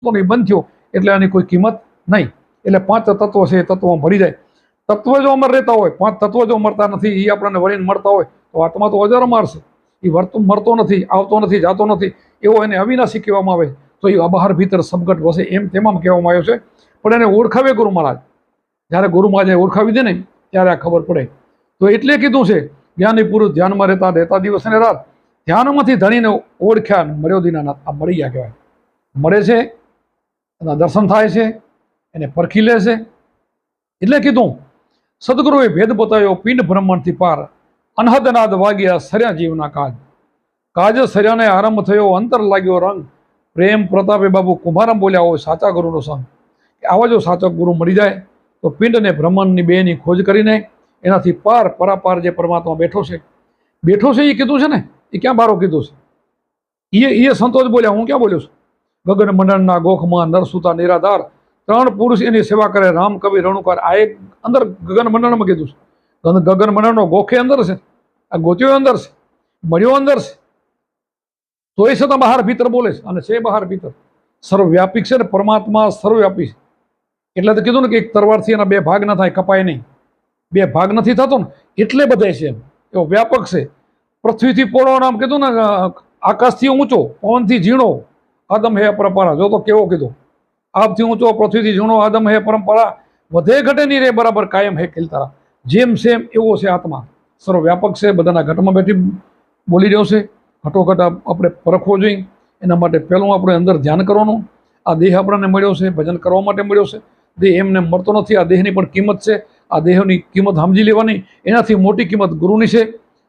તત્વોનો એ બંધ થયો, એટલે આની કોઈ કિંમત નહીં. એટલે પાંચ તત્વો છે એ તત્વો ભળી જાય. તત્વ જો અમર રહેતા હોય, પાંચ તત્વો જો મરતા નથી એ આપણને વળીને મળતા હોય, તો આત્મા તો અજર મારશે. એ વર્ત, મરતો નથી, આવતો નથી, જાતો નથી, એવો એને અવિનાશી કહેવામાં આવે. તો એ અબહાર ભીતર સબગટ વસે એમ તેમાં કહેવામાં આવ્યો છે. પણ એને ઓળખાવે ગુરુ મહારાજ. જ્યારે ગુરુ મહારાજે ઓળખાવી દે ને, ત્યારે આ ખબર પડે. તો એટલે કીધું છે, જ્ઞાની પુરુષ ધ્યાનમાં રહેતા રહેતા દિવસ અને રાત, ધ્યાનમાંથી ધણીને ઓળખ્યા મળ્યો દીનાનાથ. આ મળી ગયા કહેવાય. મળે છે એના દર્શન થાય છે, એને પરખી લે છે. એટલે કીધું, સદગુરુએ ભેદ બતાવ્યો, પિંડ બ્રહ્માંડથી પાર અનહદનાદ વાગ્યા, સર્યા જીવના કાજ. કાજ સર્યાને આરંભ થયો, અંતર લાગ્યો રંગ. પ્રેમ, પ્રતાપે બાબુ કુંભારમ બોલ્યા હોય સાચા ગુરુનો સંગ. કે આવા જો સાચો ગુરુ મળી જાય, તો પિંડ અને બ્રહ્માંડની બેની ખોજ કરીને એનાથી પાર, પરાપાર જે પરમાત્મા બેઠો છે. બેઠો છે એ કીધું છે ને? એ ક્યાં બારો કીધું છે? એ એ સંતોષ બોલ્યા, હું ક્યાં બોલ્યો છું? ગગન મંડળના ગોખમાં નરસુતા નિરાધાર, ત્રણ પુરુષ એની સેવા કરે. રામ કવિ રણુકાર, આ એક અંદર ગગન મંડળમાં કીધું છે. ગગન મંડળનો ગોખે અંદર છે. આ ગોત્યો અંદર છે. મળ્યો અંદર છે. તો એ છતાં બહાર ભીતર બોલે છે. અને છે બહાર ભીતર. સર્વવ્યાપી છે ને પરમાત્મા સર્વવ્યાપી છે. એટલે તો કીધું ને કે એક તરવારથી એના બે ભાગ ન થાય, કપાય નહીં. બે ભાગ નથી થતો ને, એટલે બધા છે એમ. એવો વ્યાપક છે. પૃથ્વીથી પોળો નામ કીધું ને આકાશથી ઊંચો, પવનથી ઝીણો આદમ હે પરંપરા. જો તો કેવો કીધું. આપથી ઊંચો પૃથ્વીથી જૂનો આદમ હે પરંપરા. વધે ઘટે નહીં રે, બરાબર કાયમ હે કિલતારા જેમ સેમ એવો છે આત્મા. સર્વવ્યાપક છે, બધાના ઘટમાં બેઠી બોલી રહ્યો છે. ઘટોઘટ આપણે પરખવો જોઈએ. એના માટે પહેલું આપણે અંદર ધ્યાન કરવાનું. આ દેહ આપણને મળ્યો છે, ભજન કરવા માટે મળ્યો છે. દેહ એમને મળતો નથી, આ દેહની પણ કિંમત છે. આ દેહની કિંમત સમજી લેવાની. એનાથી મોટી કિંમત ગુરુની છે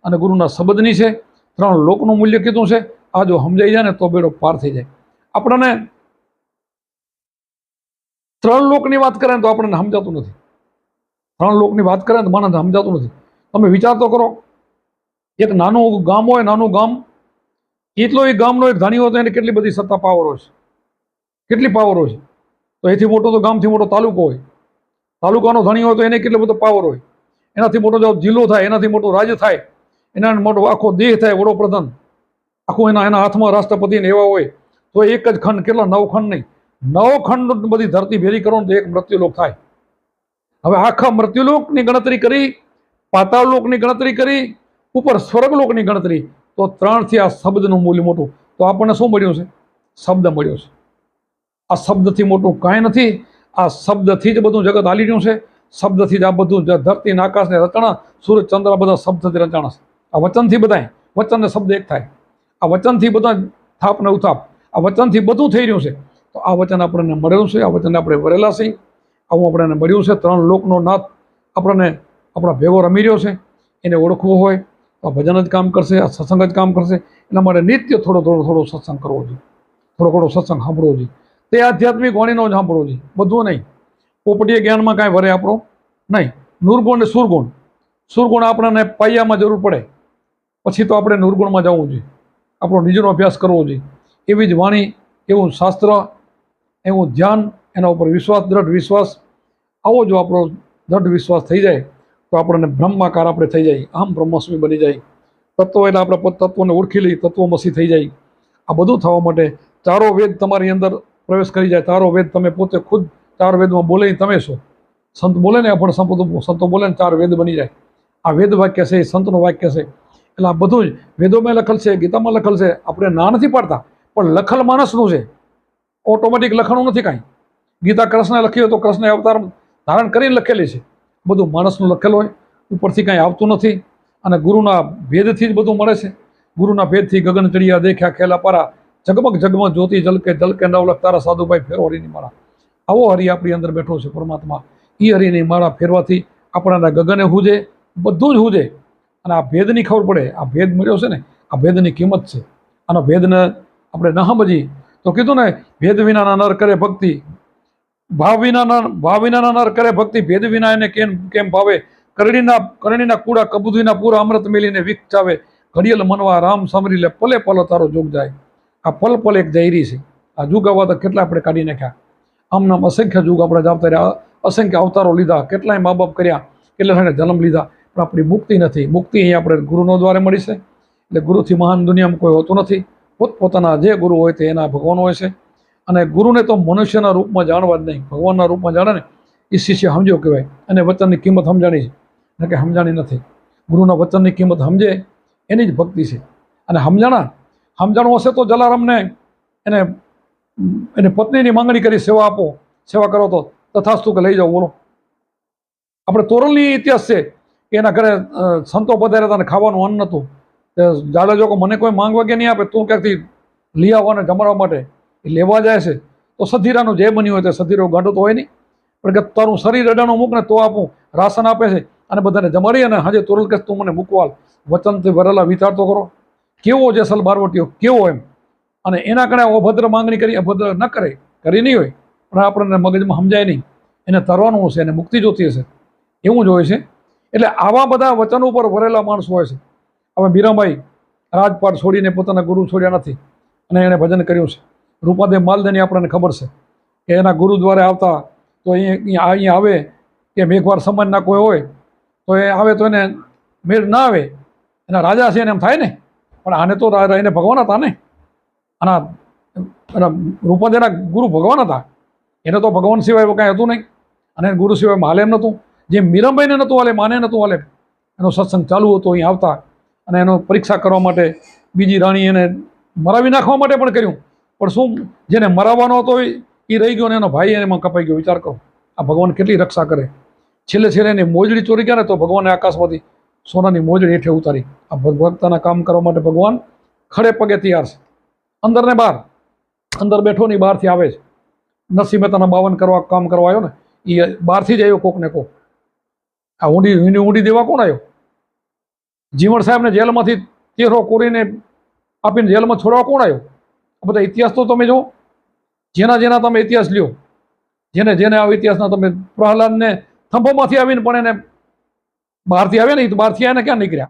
અને ગુરુના શબ્દની છે. ત્રણ લોકનું મૂલ્ય કીધું છે. આ જો સમજાઈ જાય ને તો બેડો પાર થઈ જાય. આપણને ત્રણ લોકની વાત કરે ને તો આપણને સમજાતું નથી. ત્રણ લોકની વાત કરે ને તો માણસને સમજાતું નથી. તમે વિચાર તો કરો, એક નાનું ગામ હોય, નાનું ગામ એટલો એ ગામનો એક ધણી હોય તો એને કેટલી બધી સત્તા પાવરો છે. કેટલી પાવર છે? તો એથી મોટો તો ગામથી મોટો તાલુકો હોય. તાલુકાનો ધણી હોય તો એને કેટલો બધો પાવર હોય. એનાથી મોટો જો જિલ્લો થાય, એનાથી મોટો રાજ્ય થાય, એના મોટો આખો દેહ થાય વડોપ્રધાન. આખું એના એના હાથમાં રાષ્ટ્રપતિને એવા હોય. તો એક જ ખંડ કેટલા? નવ ખંડ નહીં. નવ ખંડ બધી ધરતી ભેરી કરો તો એક મૃત્યુલોક થાય. હવે આખા મૃત્યુલોકની ગણતરી કરી, પાતાળલોકની ગણતરી કરી, ઉપર સ્વર્ગલોકની ગણતરી, તો ત્રણથી આ શબ્દનું મૂલ્ય મોટું. તો આપણને શું મળ્યું છે? શબ્દ મળ્યો છે. આ શબ્દથી મોટું કાંઈ નથી. આ શબ્દથી જ બધું જગત હાલી રહ્યું છે. શબ્દથી જ આ બધું ધરતી આકાશને રચણા સૂર્ય ચંદ્ર બધા શબ્દથી રચાણા છે. આ વચનથી બધાય. વચન શબ્દ એક થાય. આ વચનથી બધા થાપ ને ઉથાપ. આ વચનથી બધું થઈ રહ્યું છે. તો આ વચન આપણને મળેલું છે, આ વચન આપણે વરેલા છીએ. આવું આપણને મળ્યું છે, ત્રણ લોકનો નાથ આપણને આપણા ભેગો રમી રહ્યો છે. એને ઓળખવો હોય, તો આ ભજન જ કામ કરશે, આ સત્સંગ જ કામ કરશે. એના માટે નિત્ય થોડો થોડો થોડો સત્સંગ કરવો જોઈએ. થોડો થોડો સત્સંગ સાંભળવો જોઈએ. તે આધ્યાત્મિક વાણીનો જ સાંભળવો જોઈએ. બધું નહીં. પોપટીય જ્ઞાનમાં કાંઈ વરે આપણો? નહીં. નૂરગુણ ને સુરગુણ. સુરગુણ આપણને પાયામાં જરૂર પડે. પછી તો આપણે નૂરગુણમાં જવું જોઈએ. આપણો નિજનો અભ્યાસ કરવો જોઈએ. એવી જ વાણી, એવું શાસ્ત્ર, એવું ધ્યાન, એના ઉપર વિશ્વાસ, દ્રઢ વિશ્વાસ. આવો જો આપણો દ્રઢ વિશ્વાસ થઈ જાય, તો આપણને બ્રહ્માકાર આપણે થઈ જાય, આમ બ્રહ્મસ્મી બની જાય. તત્વો એટલે આપણે તત્વોને ઓળખી લઈ તત્વમસી થઈ જાય. આ બધું થવા માટે ચારો વેદ તમારી અંદર પ્રવેશ કરી જાય. ચારો વેદ તમે પોતે ખુદ ચાર વેદમાં બોલે તમે છો. સંત બોલે ને પણ સંતો સંતો બોલે ને ચાર વેદ બની જાય. આ વેદ વાક્ય છે, એ સંતનું વાક્ય છે. એટલે આ બધું જ વેદોમાં લખેલ છે, ગીતામાં લખેલ છે. આપણે ના નથી પાડતા. પણ લખલ માણસનું છે. ઓટોમેટિક લખણું નથી કાંઈ. ગીતા કૃષ્ણે લખી હોય તો કૃષ્ણ અવતાર ધારણ કરીને લખેલી છે. બધું માણસનું લખેલું હોય. ઉપરથી કાંઈ આવતું નથી. અને ગુરુના ભેદથી જ બધું મળે છે. ગુરુના ભેદથી ગગન ચડિયા દેખ્યા ખેલા પારા. જગમગ જગમગ જ્યોતિ જલકે જલકે નવલખ તારા સાધુભાઈ ફેરો હરિની માળા. આવો હરિ આપણી અંદર બેઠો છે પરમાત્મા. એ હરિની માળા ફેરવાથી આપણાના ગગને હુજે, બધું જ હુજે. અને આ ભેદની ખબર પડે. આ ભેદ મળ્યો છે ને? આ ભેદની કિંમત છે. આનો ભેદને આપણે ન સમજી તો કીધું ને, ભેદ વિનાના નર કરે ભક્તિ. ભાવ વિનાના ભાવ વિનાના નર કરે ભક્તિ. ભેદ વિના એને કેમ કેમ ભાવે? કરણીના કરણીના કુડા કબૂદીના પૂરા અમૃત મેલીને વિકચાવે ઘડિયલ મનવા રામ સમરી લે પલે પલ તારો જોગ જાય. આ પલ પલ એક જૈરી છે. આ જુગ આવવા તો કેટલા આપણે કાઢી નાખ્યા. આમ નામ અસંખ્ય જુગ આપણે જાવતા રહ્યા. અસંખ્ય અવતારો લીધા. કેટલાય મા બાપ કર્યા. કેટલા જણે જન્મ લીધા. પણ આપણી મુક્તિ નથી. મુક્તિ અહીં આપણે ગુરુનો દ્વારે મળી છે. એટલે ગુરુથી મહાન દુનિયામાં કોઈ હોતું નથી. પોતપોતાના જે ગુરુ હોય તે એના ભગવાન હોય છે. અને ગુરુને તો મનુષ્યના રૂપમાં જાણવા જ નહીં. ભગવાનના રૂપમાં જાણે ને, એ શિષ્ય સમજ્યો કહેવાય. અને વચનની કિંમત સમજાણી છે. કે સમજાણી નથી. ગુરુના વચનની કિંમત સમજે, એની જ ભક્તિ છે. અને સમજાણા, સમજાણું હશે તો જલારામને એને એને પત્નીની માંગણી કરી સેવા આપો. સેવા કરો તો તથાસ્તુ કે લઈ જાઓ, બોલો. આપણે તોરલની ઇતિહાસ છે એના ઘરે સંતો પધાર્યા હતા અને ખાવાનું અન્ન નહોતું તે જાડેજો કે મને કોઈ માંગવા કે નહીં આપે, તું ક્યાંકથી લઈ આવવાને જમાડવા માટે? એ લેવા જાય છે. તો સધીરાનું જે બન્યું હોય તે સધીરો ગાંડો તો હોય નહીં. પણ કે તારું શરીર અડાણું મૂક ને તો આપું, રાશન આપે છે અને બધાને જમાડી અને હાજે તોરલ કે તું મને મૂકવાલ વચનથી ભરેલા વિચાર તો કરો. કેવો જેસલ બારવટીઓ? કેવો એમ? અને એના કારણે અભદ્ર માંગણી કરી, અભદ્ર ન કરે, કરી નહીં હોય. પણ આપણને મગજમાં સમજાય નહીં. એને તરવાનું હશે, એને મુક્તિ જોતી હશે. એવું જ હોય છે. એટલે આવા બધા વચન ઉપર ભરેલા માણસો હોય છે. હવે મીરાબાઈ રાજપાટ છોડીને પોતાના ગુરુ છોડ્યા નથી અને એણે ભજન કર્યું છે. રૂપાદેવ માલદેની આપણને ખબર છે કે એના ગુરુ દ્વારા આવતા તો અહીંયા અહીંયા આવે, કે મેઘવાર સમાજના કોઈ હોય, તો એ આવે તો એને મેળ ના આવે. એના રાજા છે એને એમ થાય ને, પણ આને તો એને ભગવાન હતા ને. આના રૂપાદેના ગુરુ ભગવાન હતા. એને તો ભગવાન સિવાય કાંઈ હતું નહીં. અને ગુરુ સિવાય માલે એમ નહોતું. જે મીરાબાઈને નહોતું હાલે, માને નહોતું હાલે. એનો સત્સંગ ચાલુ હતો, અહીં આવતા અને એનો પરીક્ષા કરવા માટે બીજી રાણી એને મરાવી નાખવા માટે પણ કર્યું. પણ શું જેને મરાવવાનો હતો એ રહી ગયો અને એનો ભાઈ એમાં કપાઈ ગયો. વિચાર કરો, આ ભગવાન કેટલી રક્ષા કરે. છેલ્લે છેલ્લે એની મોજડી ચોરી ગયા ને તો ભગવાને આકાશમાંથી સોનાની મોજડી હેઠે ઉતારી. આ ભગવત્તાના કામ કરવા માટે ભગવાન ખડે પગે તૈયાર છે. અંદર ને બહાર, અંદર બેઠો ને બહારથી આવે છે. નરસિંહ મહેતાના બાવન કરવા કામ કરવા આવ્યો ને એ બહારથી જ આવ્યો કોક ને કોક. આ ઊંડી ઊંડી દેવા કોણ આવ્યો? જીવણ સાહેબને જેલમાંથી તેરો કોરીને આપીને જેલમાં છોડવા કોણ આવ્યો? આ બધા ઇતિહાસ તો તમે જુઓ. જેના જેના તમે ઇતિહાસ લ્યો. જેને જેને આ ઇતિહાસના તમે પ્રહલાદને થંભોમાંથી આવીને પણ એને બહારથી આવ્યા ને એ તો બહારથી આવીને ક્યાં નીકળ્યા?